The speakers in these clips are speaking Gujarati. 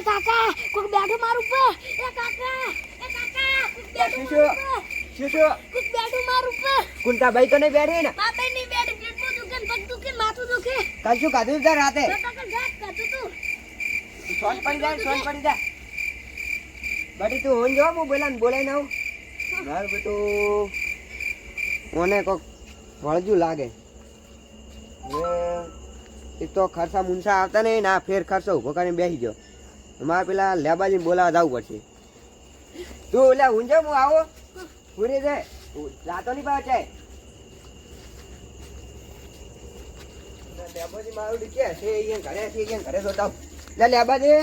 એ કાકા કોક બેઠો મારું ઉપર. એ કાકા એ કાકા કોક બેઠો શું શું કોક બેઠો મારું ઉપર. કુંતા ભાઈ તો નહીં બેઠી ને? ભાઈ ની બેઠ પેટમાં દુખે ને પગ દુખે માથું દુખે. કાલ શું ખાધું છે રાતે? તો તો. ઘાટ કાતું તું સોન પડી જાય સોન પડી જાય. બટી તું હોન જો હું બોલા બોલાઈ ના મારું બેટું. મને કોક વળજુ લાગે. એ તો ખર્ચા મુનસા આવતા નહીં ના ફેર ખર્ચો ઊભો કરીને બેસી ગયો. મારે પેલા લેબાજી બોલાવા જવું પડશે. તું ઓલા ઊંઝો હું આવો? પૂરી છે. રાતો નહીં પાછે. લેબાજી મારું કે છે? અહીંયા ઘરે છે ઘરે જોતા લે લેબાજી.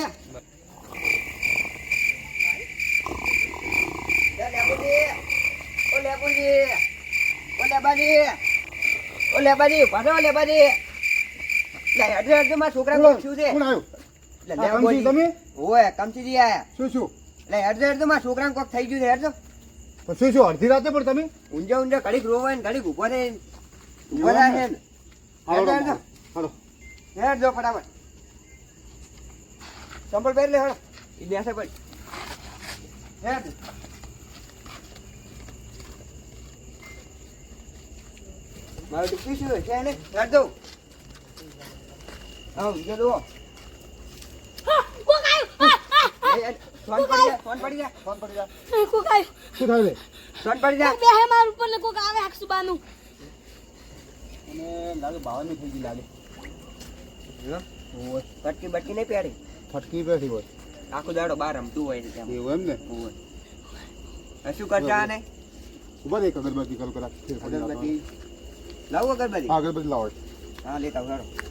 છોકરા શું છે તમે? ઓય કમસીજી આયા શું શું? એટલે હેડજો હેડજો મારા છોકરાને કોક થઈ ગયું છે હેડજો. પણ શું શું અડધી રાતે પણ તમે? ઊંજે ઊંજે ઘડીક રોવાય ને ઘડીક ઊભો રહે ઊભો રહે ને? હેડજો હેડજો. હાલો. હેડજો ફટાફટ. સંભળ પહેર લે હેડો ઈ બેસે પડી હેડ. મારું ટીપી શું છે ને? હેડ દઉં બીજો ઈજો દો હા કોક આવ્યું સોન પડી જા સોન પડી જા સોન પડી જા કોક આવ્યું શું થાય છે પડી જા કોક બેહે મારું ઉપર ને કોક આવે હકસુબાનું અને લાગે બાવાની થઈ ગઈ લાગે. ઓય બટકી નહીં પહેરી? ફટકી બેઠી હોય. આખો દાડો બાર રમતું હોય છે ત્યાં એવું એમ ને? હવે. શું કરતા આને? ઊભા એક અગરબત્તી કલ નાખો. અગરબત્તી લાવું અગરબત્તી? હા અગરબત્તી લાવો. હા લેતા આવું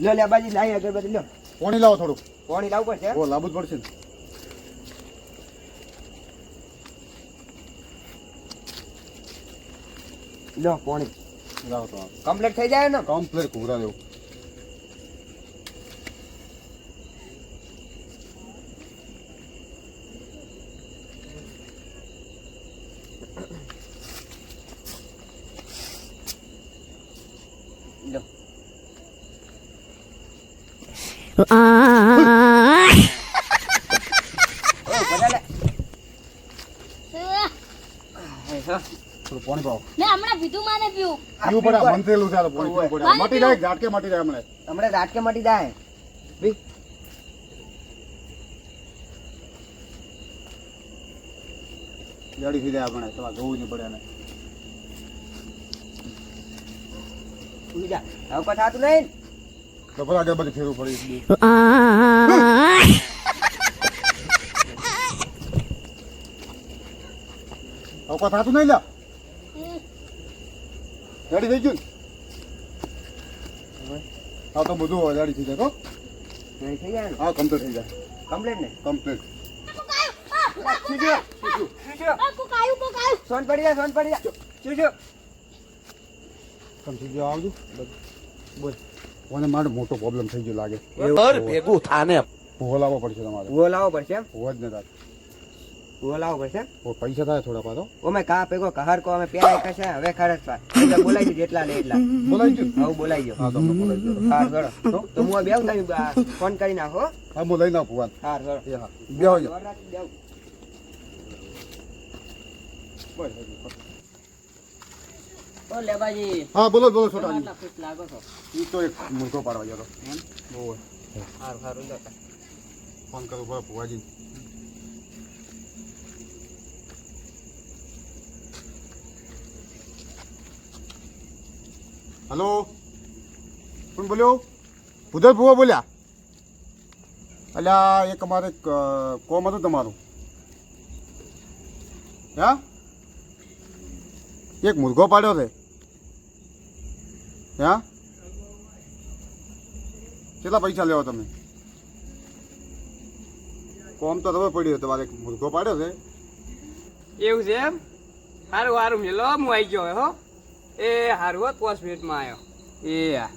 લ્યો લે બાજી લાઈ અગરબત્તી લો. પાણી લાવો થોડું પાણી લાવવું પડશે ઓ લાવવું જ પડશે લ્યો પાણી. લાવો તો. કમ્પ્લીટ થઈ જાય ને? કમ્પ્લેટ ઘૂરા દેવું લ્યો ઓ બધા લે હા. હે, હા. થોડું પાણી પાવો ને હમણાં પીધું માને પીવું. પીવું પડે મંત્રેલું છે પાણી પીવું પડે. મટી જાય ઝાટકે મટી જાય હમણાં. હમણાં ઝાટકે મટી જાય. બી. જાડી થઈ આપણે તમારે જોવું નહીં પડે એને. ઉઈ હવે કોઈ થતું નહીં. તો બધા અગરબત્તી ફેરવું પડે એક બે. હવે કોઈ થતું નહીં લે. હમ. થઈ ગયું? હા તો બધું હવે થઈ જાય તો નહીં થઈ જાય ને? હા કમ્પ્લીટ થઈ જાય. કમ્પ્લીટ ને? કમ્પ્લીટ સોન પડી જા સોન પડી જા. શું શું? કમ ગયો આવજો. બોલ. મને મારે મોટો પ્રોબ્લેમ થઈ ગયો લાગે. ભેગું થાને. ભૂવો લાવવો પડશે તમારે. ભૂવો લાવવો પડશે ભૂવો જ ને લાવવો પડશે ઓ પૈસા થાય થોડા પાછો ઓમે કા પેગો કહર કો અમે પેલા એક છે હવે ખરચ પા એટલે બોલાઈ દીધું એટલા લે એટલા. બોલાઈ ગયું? હવે બોલાઈ ગયો. હા તો બોલાઈ ગયો. હા તો હું બેવ તમે ફોન કરી નાખો હા. હું લઈ નાખું વાત. હા સર હા. બેવ. જો હા બોલો બોલો છોટા લાગો છો. ઈ તો એક મુર્ગો પાડવા ગયો એમ? હતો ઓય હારું ફોન કરું ભુવાજી. હલો? કોણ બોલ્યો? ભૂધર ભુવા બોલ્યા? અલ્યા, એક અમારે કોમ હતું તમારું. હા? એક મુર્ગો પાડ્યો છે હા? કેટલા પૈસા લેવા તમે? કોમ તો તમે પડ્યો તમારે એક મુર્ગો પાડ્યો છે એવું છે એમ? સારું સારું મેલો, હું આવી ગયો હો. એ હારું પાંચ મિનિટમાં આવ્યો એ હા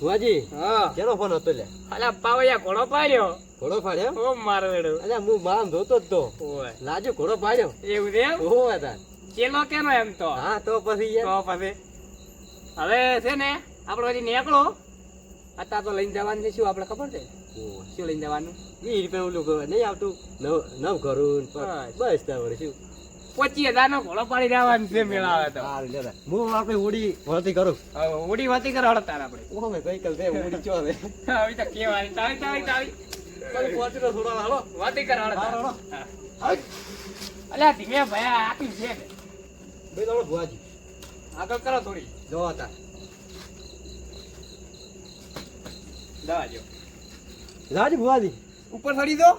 ભુવાજી હા. કેનો ફોન હતો લે? અલા પાવયા ઘોડો પાડ્યો. ઘોડો પાડ્યો? ઓ મારો વેડો. અલ્યા હું બામ ધોતો જ તો. લાજો ઘોડો પાડ્યો. એવું રે ઓ હતા કેનો કેનો એમ તો? હા તો પછી તો પછી. હવે છે ને આપણે હજી નીકળો. અત્યારે તો લઈને જવાનું છે શું આપણે ખબર છે? શું લઈને જવાનું? વીસ રૂપિયા ઓલું નહીં આવતું. નવ નવ કરું બસ. બસ તાવડે શું? પચીસ હજાર નો ઘોડો પાડી જવાનું છે મેળાવે તો. સારું લેતા હું આપણે ઉડી વળતી કરું. ઉડી વાતી કરો હડતાર આપણે આપણે. મે કઈ કલ દે ઉડી ચો હવે. આવી તો કેવાની તાળી તાળી તાળી પહોંચી થોડા હાલો. વાતી કરો. અલ્યા ધીમે છે. ભુવાજી. આગળ થોડી. જો હતા દવા જો લાજ ભુવાજી. ઉપર ચડી દો.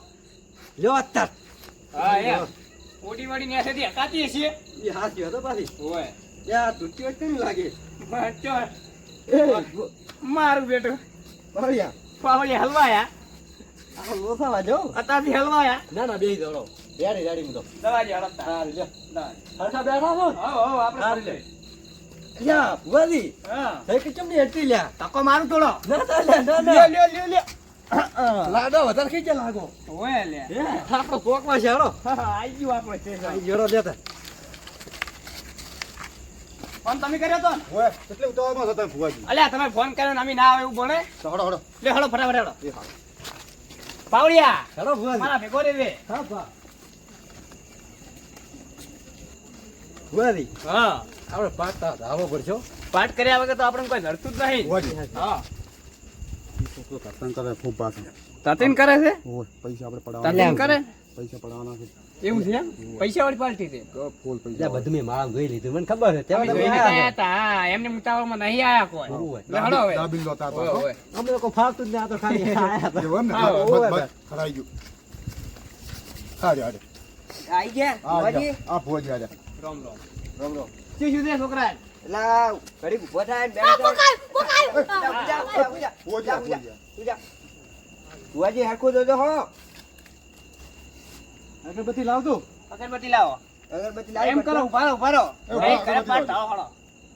લ્યો અત્યાર હા યાર ઓડી વાડી ને એસેથી હકાતી હશે એ હાથી હતો પાછી. ઓય. યા તૂટી હોય કેવી લાગે. માચો એ. મારું બેટો. બળિયા પાવળી હલવાયા. આ લોસાવા જો અત્યારથી હલવાયા. ના ના બેહી દોડો બેડી રેડી હું તો. દવા જો હળો તાર સારું લ્યો દવા. હરખા બેઠા છો? ને? હો હો આપણે. લે. યા ભુવાજી. હા. કે કેમ ની હેઠી લ્યા. તકો મારું થોડો. ના ના ના લ્યો ના લ્યો લ્યો લ્યો. લાડો વધારે ખીચે લાગો? ઓય લે. આપણો પોકવા છે હાલો આઈ ગયું આપણે આઈ જોડો લેતા ફોન તમે કર્યો તો? ઓય એટલે ઉતાવળમાં હતા ફુવાજી અલ્યા તમે ફોન કર્યો ને અમે ના આવે એવું બોલે? હડો હડો લે હડો ફટાફટ હડો એ હા. પાવડિયા હડો ફુવાજી મારા ભેગો રે રે હા બા ફુવાજી હા. આપણે પાટતા ધાવો પડશો પાઠ કર્યા વગર તો આપણે કોઈ નડતું જ નહીં. હા. છોકરો તરતન કરે ખૂબ પાસે તતીન કરે છે? ઓય પૈસા આપણે તતીન પડાવવાના કરે? પૈસા પડાવવાના છે. એવું છે પૈસા વાળી પાર્ટી છે? ફૂલ પૈસા બધું મેં માળા જોઈ લીધું. મને ખબર છે. અમે જોઈને તમે હતા. એમને ઉતાવળમાં નહીં આયા કોઈ. ઓય. હવે. દાબીન લોતા હતા અમે લોકો ફાલતું જ નહીં તો ખાલી આયા હતા. એવું ને? હા, બસ ઓય, બસ. ખરાઈ ગયું. હારે હારે. આઈ ગયા? આ ભુવાજી? આ ફુવાજી હારે રોમ રોમ. રોમ રોમ. શું શું છે છોકરા એલા ઘડીક ઊભો થાય. ભુવાજી હરખું જોજો હો અગરબત્તી લાવજો અગરબત્તી લાવો અગરબત્તી લાવી એમ કરો ઊભા રહો, ઊભા રહો ઊભા, ઘરે લાવો. ઢાળો, હળો.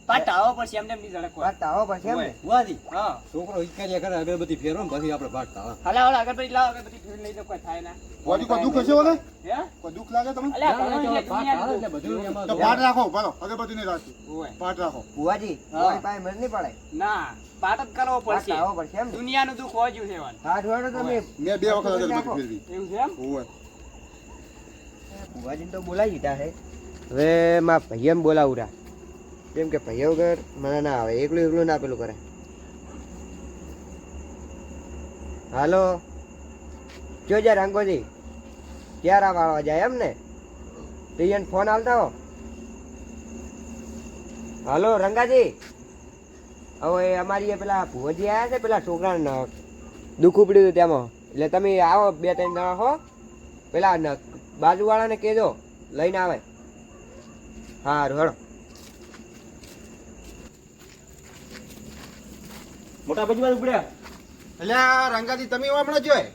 પાટ ઢાળો પછી એમને પછી એમ ને હા. છોકરો હિચકાર્યા કરે અગરબત્તી ફેરવો ને પછી આપણે પાટતા હા. હાલે, હાલે, અગરબત્તી લાવો, અગરબત્તી ફેર લઈ કોઈ થાય ના. ફુવાજી કોઈ દુઃખ હશે ઓલે હે? કોઈ દુઃખ લાગે તમને? અલ્યા, ના, ના, ઘણું છે, જો પાટ હાલે એટલે દુનિયાનું બધું એમાં તો પાટ રાખો બરો અગરબત્તી નહીં રાખી પાટ રાખો. ભુવાજી હા. પાસે મર નહીં પડે. ના પાટ જ કરવો પડશે. આવો પડશે એમ દુનિયાનું દુઃખ હોજ્યું છે વાન. હાથ વાળો તમે મેં બે વખત. અગરબત્તી ફેરવી. એવું છે એમ? ઓય ભુવાજીને તો બોલાવી દીધા છે હવે માં ભાઈએમ બોલાવરા કેમ કે ભાઈઓ વગર મને ના આવે. એકલું એકલું ના પેલું કરે હાલો? જો જા રંગોજી. ક્યારે વાળવા જાય એમ ને? રિયન ફોન હાલતા હો. હાલો, રંગાજી. હવે અમારી પેલા ભુવજી આવ્યા છે, પેલા છોકરાને દુઃખ ઉપડ્યું હતું તેમાં. એટલે તમે આવો બે ત્રણ જણા હો. પેલા બાજુવાળાને કહેજો, લઈને આવે. હા હેડો મોટા પછી બાજુ પડ્યા એટલે રંગાજી તમે હમણાં જોય.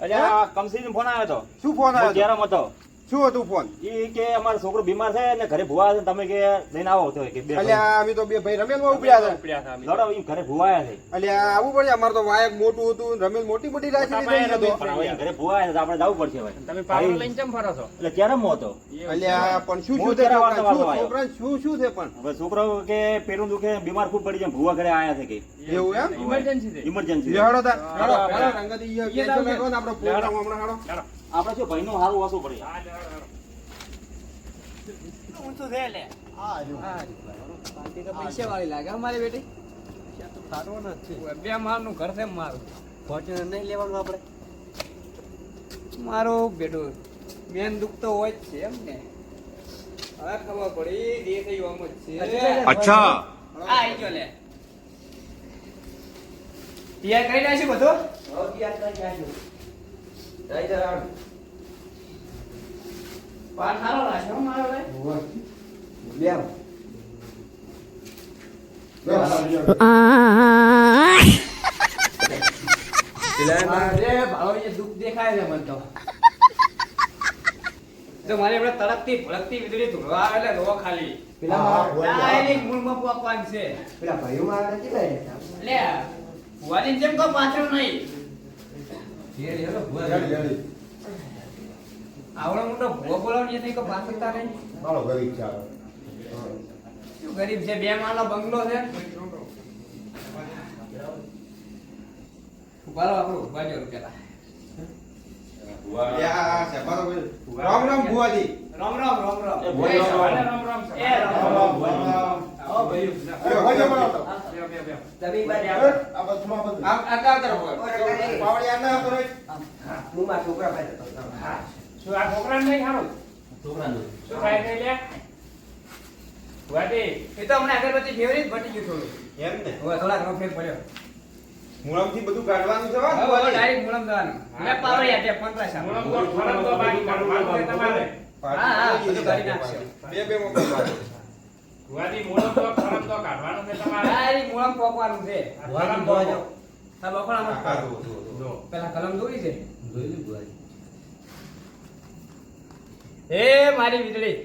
એટલે કંપની ફોન આવ્યો હતો શું ફોન આવ્યો? જયરામ હતો. શું હતું ફોન એ કે અમારો છોકરો બીમાર છે અને ઘરે ભૂવા છે તમે કે લઈને આવો તો કે બે અલ્યા અમે તો બે ભાઈ રમેલમાં હતા. ઉપડ્યા હતા લડો એમ ઘરે ભૂવાયા છે. અલ્યા આવું પડે અમારે તો વાયક મોટું હતું રમેલ મોટી મોટી રાખી દીધી હતી ઘરે ભૂવાયા છે આપણે જવું પડશે ભાઈ તમે પાવડો લઈને કેમ ફરો છો? એટલે જયરામ હતો? અલ્યા પણ શું શું છે જરા છોકરાને? વાર્તા શું શું શું છે પણ? હવે છોકરો કે પેરું દુખે બીમાર ખૂબ પડી જાય ભૂવા ઘરે આયા છે કે. એવું એમ? ઇમરજન્સી છે. ઇમરજન્સી લે તા. હળો હા, હળો હા. રંગાજી ઈ આપણો પ્રોગ્રામ હમણાં હળો આપણે શું ભાઈનું સારું વાસું પડે. ઊંચું છે લે પૈસા વાળી લાગે અમારી બેટી. જ બે મારનું ઘર છે મારું. ફોર્ચ્યુનર નહીં લેવાનું આપણે. મારો બેટો મેન દુઃખ તો હોય જ છે એમ ને. હવે ખબર પડી જ છે. અચ્છા. આ આઈ ગયો લે. તૈયાર કરી નાખ્યું બધું? એ દુઃખ દેખાય છે મને તો. મારી આપણે તડકતી ભડકતી વીજળી ધોળવા આવે એટલે રો ખાલી. પેલા મારા- મૂળમાં પોકવાનું છે. પેલા આવે કેટલા લે ભુવાજીને જેમ કહો પાછળ નહીં? આવડો મોટો ભૂવો બોલાવડી નહીં કે પાછળતા નહીં બાળો ગરીબ છે શું ગરીબ છે? બે માળનો બંગલો છે. ઉભારો આપણો ઊભા જરૂર પેલા. રામ રામ ભુવાજી. રામ રામ રામ રામ. રામ રામ રામ રામ. રામ રામ રામ રામ રામ રામ રામ રામ રામ રામ બેહો. બાજુ આવો. આ બધું માં બધું. આમ આગળ આવતા રહો. પાવડિયા ના કરો. હું મારા છોકરા પાસે હતો. શું આ છોકરાને નહીં હારું? શું થાય છે લે? વાટી, એ તો હમણાં અગરબત્તી ફેરવી જ બટી ગયું થોડું એમ ને હવે થોડાક નો ફેર પડ્યો મૂળામથી બધું કાઢવાનું છે હો, હવે. ડાયરેક્ટ જવાનું. મૂળમ તો તો બાકી તમારે. હા, બધું કાઢી નાખશે. બે બે મોકલ પાછો. વાટી, તો ફરમ તો કાઢવાનું છે તમારે. મૂળમ પોકવાનું તો જો. જો. પેલા કલમ દોરી છે લે ભુવાજી. એ મારી વીજળી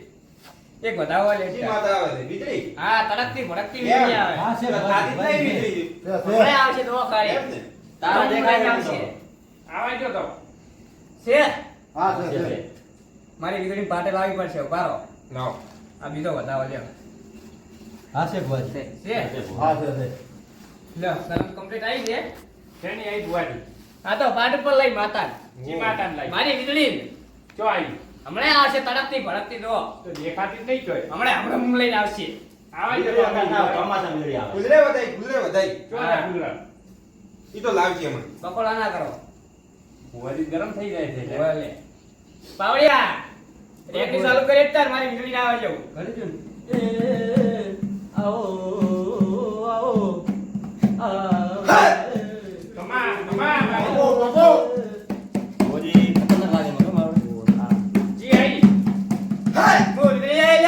એક વધાવો લે શી માતા આવે છે? વીજળી? હા તડકતી ભડકતી વીજળી આવે હા, છે આદિ જ વીજળી. હમણાં આવશે તો એમ તારા દેખાય આવશે આવા જો તો. છે હા, છે, છે. મારી વીજળી પાટે લાવી પડશે ઉભારો લાવો. આ બીજો વધાવો લ્યો હા છે ભુવાજી. છે હા, છે, છે. લ્યો કલમ કમ્પ્લીટ આવી છે શેની આવી વાટી? હા તો પાટ ઉપર લઈ માતા જી માતા લઈ મારી વીજળી જો આવી. હમણાં આવશે તડકતી ભડકતી જો તો દેખાતી નહીં જોય હમણાં હમણાં હું લઈને આવશે આવા જો વીજળી તો. વગર ના હોય, ચોમાસામાં આવે. ગુજરે વધાઈ, ગુજરે વધાઈ. જો ગુજરા. ઈ તો લાવજી હમણાં. બકોડા ના કરો ભુવાજી ગરમ થઈ જાય છે. બોલે પાવડિયા રેકી ચાલુ કરી તાર મારી વીજળી ના આવે જવું. ભુવાજી, મારું. જી આવી. હું વીજળી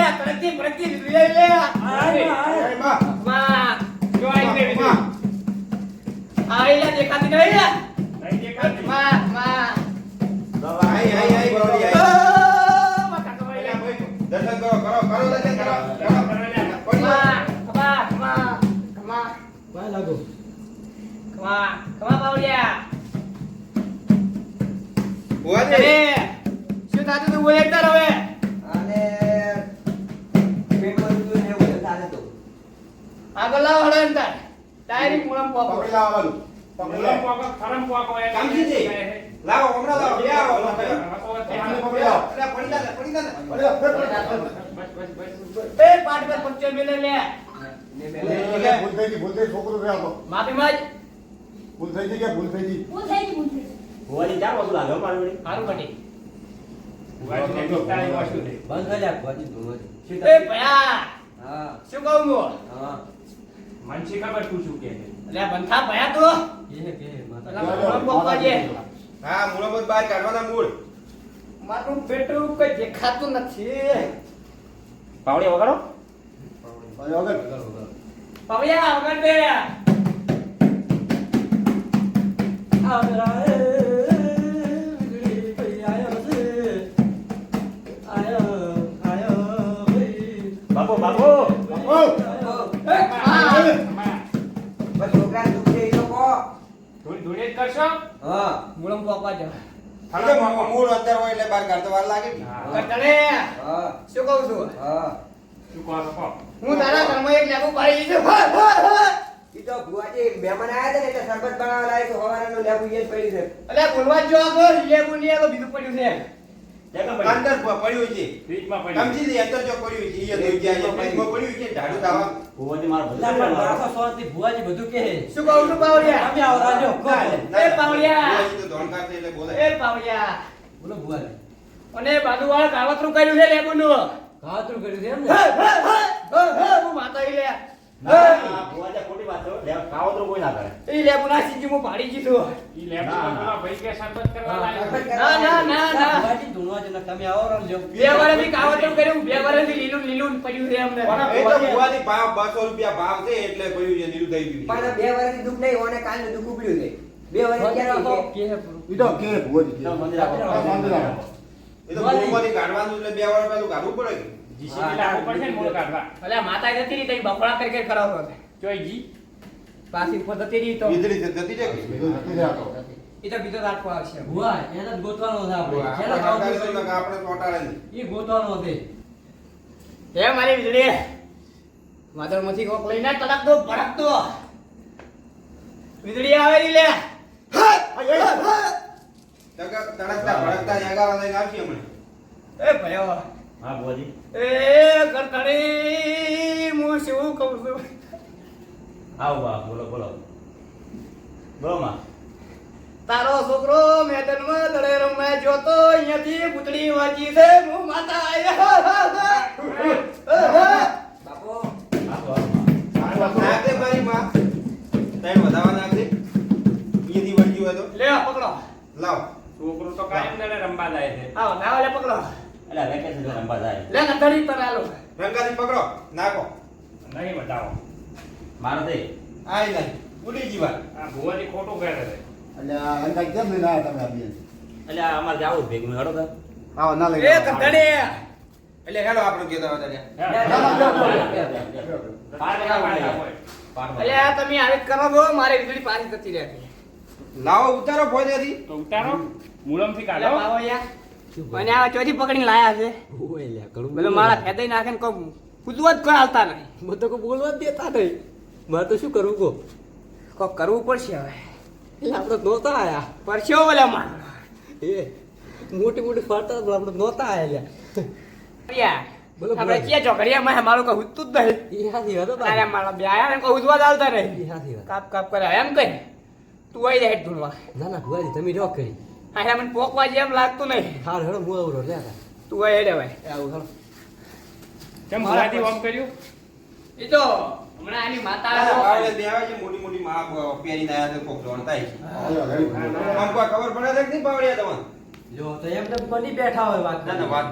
આવી લે તડકતી એ પાટ પર પંચર મેલે લે. ભૂલ થઈ ગઈ, ભૂલ થઈ ગઈ, ભૂલ થઈ ગઈ, છોકરો રહ્યા તો. માફી માંગ. ભૂલ થઈ ગઈ કે ભૂલ થઈ ગઈ? ભૂલ થઈ ગઈ, ભૂલ થઈ ગઈ. ભુવાજી ચાર વાગે લાગે હો વળી. બંધ થઈ જા. એ ભયા હા. શું કહું હું. હા ખબર તું શું ભયા તું? કે માતા. હા, કાઢવાના મૂળ. મારું બેટું કઈ દેખાતું નથી. પાવડિયા વગાડો. હવે વગર. પવયા વગર દે આવરા એ વીજળી ભાઈ આયો છે આયો આયો ભાઈ બાપુ, બાપુ. ઓ, એ, આ. કમા. બસ છોકરાને દુઃખ છે ઈ તો કહો. ધૂળ- ધૂળે જ કરશો હા મુળમ પોકવા જો એટલે મૂળ- મૂળ અંદર હોય એટલે બહાર કાઢતા વાર લાગે ને. હા. કટણે શું કહું છું હા શું કહો છો હું તારા ઘરમાં એક લેબુ પાડી દીધું હા, હા, હા. ઈ તો ભુવાજી મહેમાન આયા હતા ને એટલે શરબત બનાવવા લાયક હવારનું લેબુ એ જ પડ્યું છે અલ્યા બોલવા જ જો આગો લેબુ ની આગો બીજું પડ્યું છે? અંદર પડ્યું છે ફ્રીજમાં પડ્યું સમજી લે, અંદર જો પડ્યું છે એ જ ગયા છે. ફ્રીજમાં પડ્યું છે ઢાળું તાવા. ભુવાજી મારો ભલા પણ મારા. શાંતિ ભુવાજી બધું કે શું કહું છું પાવડિયા અમે આવો રાજો એ પાવડિયા. ભુવાજી તો ધોણકાર છે એટલે બોલે. એ પાવડિયા બોલો ભુવાજી અને બાજુવાળા કાવતરું કર્યું છે લેબુનું કાવતરું કર્યું છે એમ ને હે, હે, હે, હે, હું માતા લે ના, ભુવાજી ખોટી વાત છે હો. લે, કાવતરું કોઈ ના કરે. એ લેબુ ના સીજી હું પાડી દીધું ઈ લેબમાં પેલા ભાઈ કે શરબત કરવા લાગ્યો. ના ના ના ના ભુવાજી ધૂણવા છે. ને તમે આવો રાજો બે વર્ષ કાઢવાનું એટલે બે વાર પેલું કાઢવું પડે જીસીબી લાગુ પડશે ને મૂળ કાઢવા. એટલે માતા જતી રહી તઈ બફળા કરી કરી કરાવતો છે જોઈ જી. પાછી ઉપર જતી રહી તો વીજળી જતી રહે કે? એ તો બીજો રાખવો આવશે ભુવા એને જ ગોતવાનો છે આપણે આપણે કાઉન્ટર આપણે ચોંટાડે નહીં. ગોતવાનો છે હે મારી વીજળી વાદળમાંથી કોક લઈને તડકતો ભડકતો વીજળી આવેલી લે તડક- તડકતા ભડકતા નેગારા લઈને આવશે હમણાં. એ ભયો હા બુવાજી એ કરતડી હું શું કહું છું આવો બા બોલો બોલો બોલો માં તારો છોકરો મેદાનમાં દડે રમવા જોતો અહીંયાથી પૂતળી વાંચી છે હું માતા આયા બાપો માં. નાખ મારી માં. ત્રણ વધાવા નાખ દે. બીજી વળગી હોય તો. લે પકડો લાવ. છોકરું તો કાયમ દાડે રમવા જાય છે આવો લાવો લે પકડો એટલે વેકેશન તો રમવા જાય. લે ગધડી પર આલો રંગાથી પકડો. નાખો. નહીં બતાવો. મારો દે. આઈ નહીં. ઉડી જીવા. આ ભુવાજી ખોટું કહે છે. એટલે આ જાવ જાવું ભેગું હેડો તો. આવો, ના લઈ એ જાઓ. એટલે હેડો આપણો કહેતા હતા ત્યાં. બાર ટકા પાડ્યા અલે આ તમે આવી જ કરો છો મારે વીજળી પાછી જતી રહે લાવો ઉતારો ફોજેથી. તો ઉતારો. મૂળમથી કાઢો. બાવો યાર મને આ ચોથી પકડીને લાયા છે. બોલો. મારા ફેદાઈ નાખે ને કૂદવા જ કોઈ હાલતા નહીં. મને તો કોઈ બોલવા જ દેતા નહીં. મારે તો શું કરવું કહો? કોક કરવું પડશે હવે. એટલે આપણે નહોતા આયા. પરસ્યો બોલે માર એ મોટી મોટી ફરતા આપણે નહોતા આયા યાર બોલો, આપણે. ક્યાં ચોકડીયા માં મારું કઈ હુતું જ નહીં એ હાથી હતો મારા બે આયા ને કોઈ ઉજવા જ હાલતા નહીં. કાપ કાપ કરે એમ કઈ? તું આવી જાય ધૂણવા. ના ના ભુવાજી તમે જો કરી. આ મને પોકવા જેમ લાગતું નહીં. હાલ હેડો હું આવરો લે તું આ હેડે ભાઈ આવું હેડો. કેમ ભુવાજી ઓમ કર્યું? એ તો હમણાં આની માતા મોટી મોટી માં પેરી ના કોક છે. આમ કોઈ ખબર પડે છે કે નહીં તમને? જો તો એમ તો બની બેઠા હોય વાત ના, ના, વાત